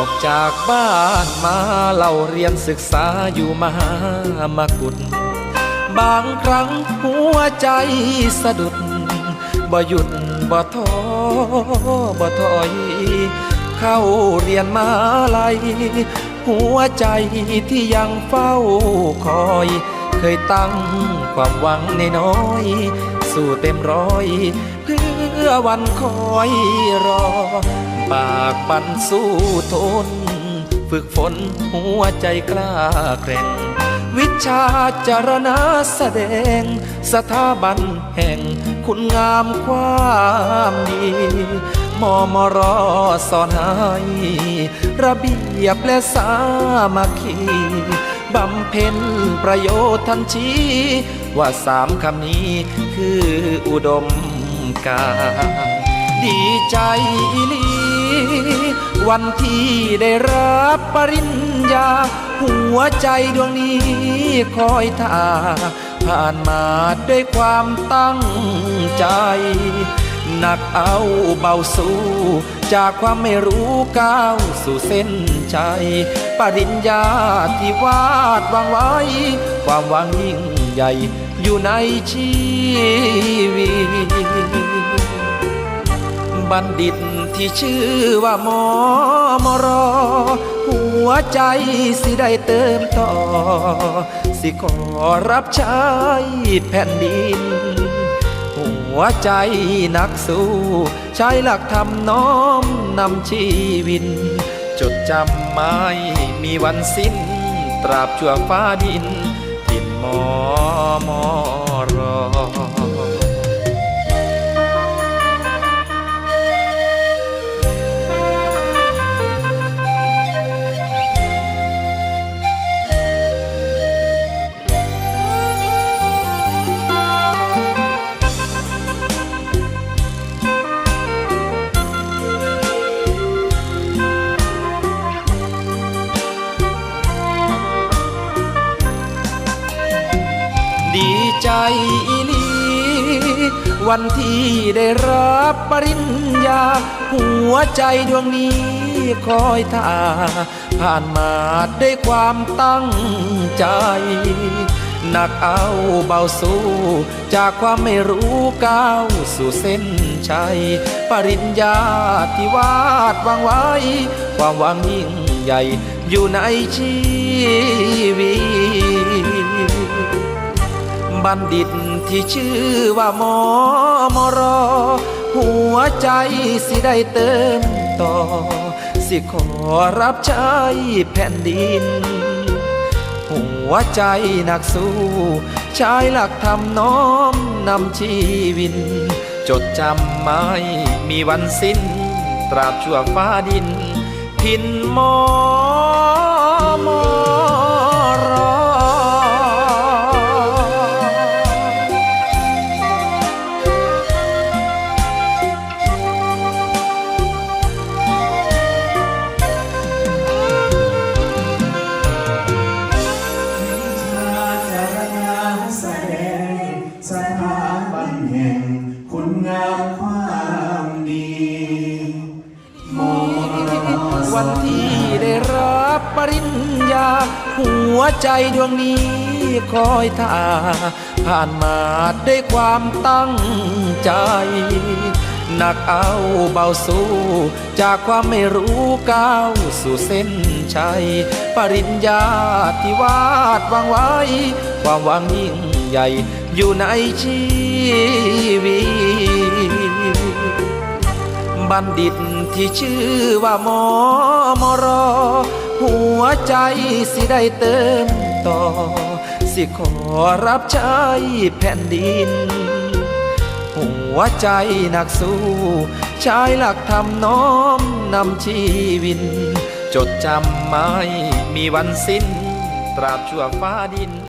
อกจากบ้านมาเล่าเรียนศึกษาอยู่มหามากุฏบางครั้งหัวใจสะดุด บ่หยุดบ่ท้อบ่ถอย เข้าเรียนมาลัยหัวใจที่ยังเฝ้าคอย เคยตั้งความหวังในน้อย สู้เต็มร้อย เพื่อวันคอยรอ ปากปันสู้ทน ฝึกฝนหัวใจกล้าแกร่ง วิชาจารณะแสดง สถาบันแห่งคุณงามความดีมอมรอสอนให้ระเบียบและสามัคคีบำเพ็ญประโยชน์ทันทีว่าสามคำนี้คืออุดมการดีใจอีลี วันที่ได้รับปริญญา หัวใจดวงนี้คอยท่า ผ่านมาด้วยความตั้งใจ หนักเอาเบาสู้ จากความไม่รู้ก้าวสู่เส้นใจ ปริญญาที่วาดวางไว้ ความหวังยิ่งใหญ่อยู่ในชีวิต บัณฑิตที่ชื่อว่าหมอมรอ หัวใจสิได้เติมต่อ สิขอรับใช้แผ่นดิน หัวใจนักสู้ ใช้หลักธรรมน้อมนำชีวิน จดจำไม่มีวันสิ้น ตราบชั่วฟ้าดินถิ่นหมอมรอ ดีใจอีลีวันที่ได้รับปริญญา หัวใจดวงนี้คอยท่า ผ่านมาด้วยความตั้งใจหนักเอาเบาสู้ จากความไม่รู้ก้าวสู่เส้นชัย ปริญญาที่วาดวางไว้ ความหวังยิ่งใหญ่อยู่ในชีวิต บัณฑิตที่ชื่อว่าหมอมรอ หัวใจสิได้เติมต่อ สิขอรับใช้แผ่นดิน หัวใจนักสู้ใช้หลักธรรมน้อมนำชีวิน จดจำไม่มีวันสิ้น ตราบชั่วฟ้าดินทินหมอ งามความดีมวันที่ได้รับปริญญา หัวใจดวงนี้คอยท่า ผ่านมาด้วยความตั้งใจหนักเอาเบาสู้ จากความไม่รู้ก้าวสู่เส้นชัย ปริญญาที่วาดวางไว้ ความหวังยิ่งใหญ่อยู่ในชีวิต บัณฑิตที่ชื่อว่าหมอมรอ หัวใจสิได้เติมต่อ สิขอรับใช้แผ่นดิน หัวใจนักสู้ใช้หลักธรรมน้อมนำชีวิน จดจำไม่มีวันสิ้น ตราบชั่วฟ้าดิน